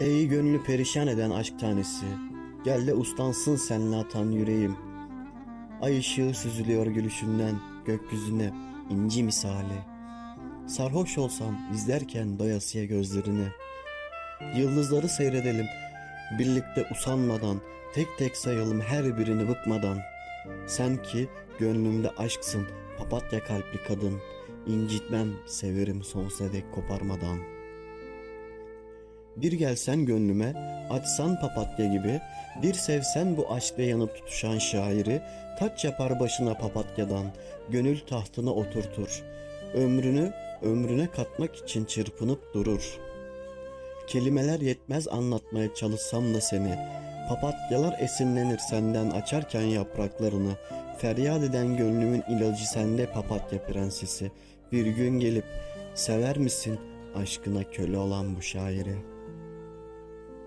Ey gönlü perişan eden aşk tanesi, gel de ustansın senle atan yüreğim. Ay ışığı süzülüyor gülüşünden gökyüzüne inci misali. Sarhoş olsam izlerken doyasıya gözlerini. Yıldızları seyredelim birlikte usanmadan, tek tek sayalım her birini bıkmadan. Sen ki gönlümde aşksın papatya kalpli kadın. İncitmem severim sonsuza dek koparmadan. Bir gelsen gönlüme açsan papatya gibi bir sevsen bu aşkla yanıp tutuşan şairi taç yapar başına papatyadan gönül tahtına oturtur. Ömrünü ömrüne katmak için çırpınıp durur. Kelimeler yetmez anlatmaya çalışsam da seni. Papatyalar esinlenir senden açarken yapraklarını. Feryat eden gönlümün ilacı sende papatya prensesi. Bir gün gelip sever misin aşkına köle olan bu şairi?''